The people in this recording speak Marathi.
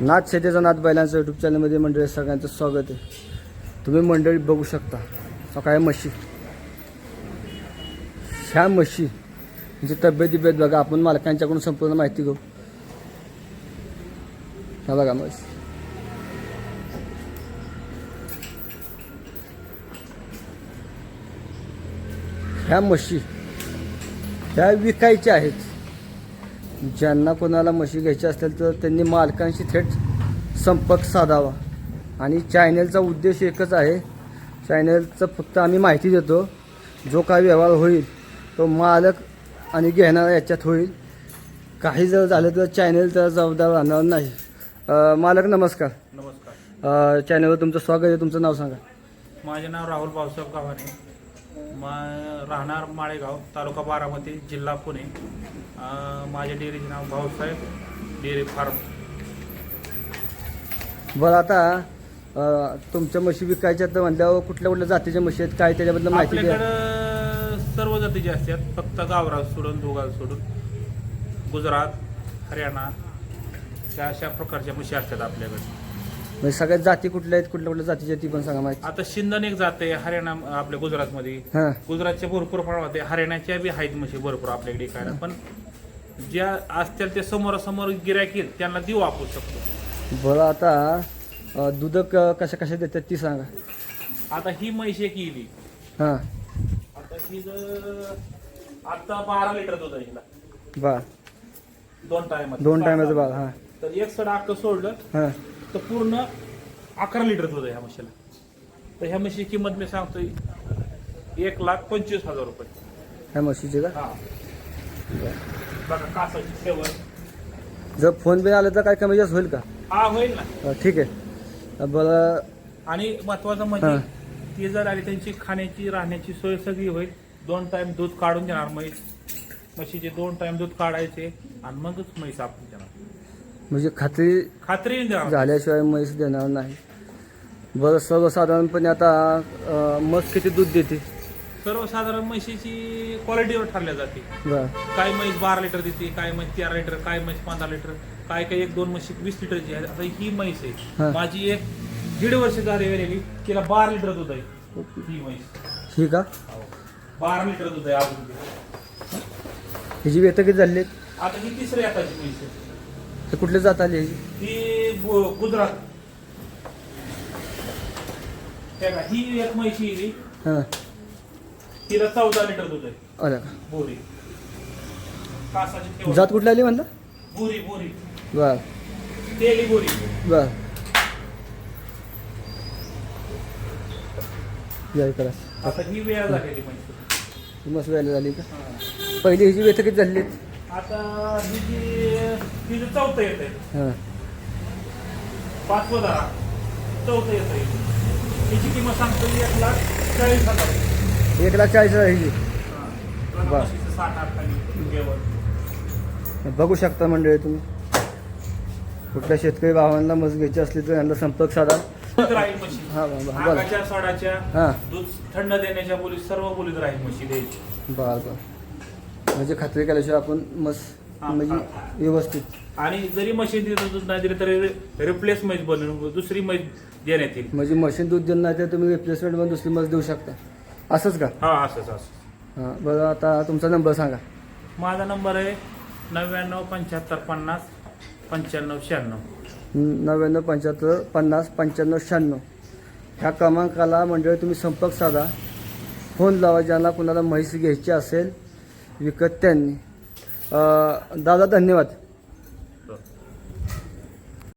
नाथ शेतीचा नाथ बैलांचं यूट्यूब चॅनलमध्ये मंडळी सगळ्यांचं स्वागत आहे. तुम्ही मंडळी बघू शकता. सकाळी म्हशी. ह्या म्हशी म्हणजे तब्येत बिब्येत बघा. आपण मालकांच्याकडून संपूर्ण माहिती घेऊ. हा बघा म्हशी. ह्या म्हशी ह्या विकायच्या आहेत. ज्यांना कोणाला म्हशी घ्यायची असेल तर त्यांनी मालकांशी थेट संपर्क साधावा. आणि चॅनलचा उद्देश एकच आहे. चॅनलचं फक्त आम्ही माहिती देतो. जो काही व्यवहार होईल तो मालक आणि घेणारा याच्यात होईल. काही जर झालं तर चॅनलचा जबाबदार राहणार नाही. मालक नमस्कार. नमस्कार. चॅनलवर तुमचं स्वागत आहे. तुमचं नाव सांगा. माझे नाव राहुल भाऊसाहेब गावाने. मा राहणार माळेगाव तालुका बारामती जिल्हा पुणे. माझ्या डेअरीचे नाव भाऊसाहेब डेअरी फार्म. बरं आता तुमच्या म्हशी विकायच्या तर म्हटल्यावर कुठल्या कुठल्या जातीच्या म्हशी आहेत? काय त्याच्याबद्दल माहिती सर्व जातीचे असतात फक्त गावरान सोडून दोघांना सोडून. गुजरात हरियाणा अशा प्रकारच्या म्हशी असतात आपल्याकडे. म्हणजे सगळ्यात जाती कुठल्या आहेत कुठल्या कुठल्या जातीच्या ती पण सांगा माहिती. आता शिंदन एक जाते हरियाणा आपल्या गुजरातमध्ये. हां. गुजरातच्या भरपूर प्रमाणात आहे हरियाणाच्या बी आहेत म्हशी भरपूर आपल्याकडे काय पण ज्या असतील ते समोरासमोर गिरायक येईल त्यांना देऊ वापरू शकतो. बरं आता अं, दूध क- कशा कशा देतात ती सांगा. आता ही म्हैस एक येईल. हां. आता ही जर आता बारा लिटर दूध आहे हिला. बा दोन टाइम दोन टायमाचं बाळ हां. तर एक सड अक्क सोडलं. हां. तर पूर्ण अकरा लिटर दूध आहे ह्या म्हशीला. तर ह्या म्हशीची किंमत मी सांगतोय एक लाख पंचवीस हजार रुपये. ह्या म्हशीची का? हा. बघा कासाची सेवन जर फोन पे आलं तर काय कमी जास्त होईल का? हा होईल ना. अं, ठीक आहे. बरं. आणि महत्वाचं. म्हणजे ती जर आली त्यांची खाण्याची राहण्याची सोय सगळी होईल. दोन टाइम दूध काढून देणार म्हैस. म्हशीचे दोन टाइम दूध काढायचे आणि मगच म्हैस आपण देणार. म्हणजे खात्री खात्री झाल्याशिवाय म्हैस देणार नाही. बरं सर्वसाधारणपणे आता अं, म्हस किती दूध देते? सर्वसाधारण म्हशीची क्वालिटीवर ठरल्या जाते. बरं. काय म्हैस बारा लिटर देते काय म्हैस तेरा लिटर काय म्हैस पंधरा लिटर काय काय एक दोन म्हशी वीस लिटरची आहे आता ही म्हैस हा. आहे माझी एक दीड वर्ष झाली वेळेली तिला बारा लिटर दूध आहे ही म्हैस. ही का? बारा लिटर दूध आहे अजून. हिची वेतं किती झाली? आता ही तिसरी आताची म्हैस आहे. हे कुठले जात आली ही गु- गुजरात. हे का, ही एक म्हैशी ही. तिला चौदा लिटर दूध आहे. अरे का बोरी. कासाची ठेवण. जात कुठली आली म्हणता बोरी बोरी. बर. तेली बोरी. बर. या आता ही वेळ झालेली म्हैस मस्त वेळेला झाली का? हा. पहिली हिची वेतं किती झाली? आता ही जी तिचं चौथं येत आहे हां. पाचवं धरा चौथं येत आहे तिची किंमत सांगतो एक लाख चाळीस हजार. एक लाख चाळीस हजार हिची हा. बर. म्हशीचं साठ आठ खाली जेवण बघू शकता मंडळी तुम्ही. कुठल्या शेतकरी भावांना मस घ्यायची असली तर यांना संपर्क साधा. दूध राहील म्हशी हा बोला. आगाच्या सोडाच्या हां. दूध थंड देण्याच्या बोली सर्व बोलीत राहील म्हशी द्यायची बर बर. म्हणजे खात्री केल्याशिवाय आपण मस हा, म्हणजे. व्यवस्थित. आणि जरी मशीन दिलं दूध नाही दिलं तरी रिप्लेस म्हैस बनवून दुसरी म्हैस देण्यात येईल. म्हणजे मशीन दूध देणार नाही तर तुम्ही रिप्लेसमेंटमध्ये दुसरी मस देऊ शकता. असंच का? हा असंच असं हां बरं आता तुमचा नंबर सांगा. माझा नंबर आहे नव्याण्णव पंच्याहत्तर पन्नास पंच्याण्णव शहाण्णव. नव्याण्णव पंच्याहत्तर पन्नास पंच्याण्णव शहाण्णव. ह्या क्रमांकाला मंडळी तुम्ही संपर्क साधा. फोन लावा ज्यांना कुणाला म्हैस घ्यायची असेल विकत त्यांनी. दादा धन्यवाद.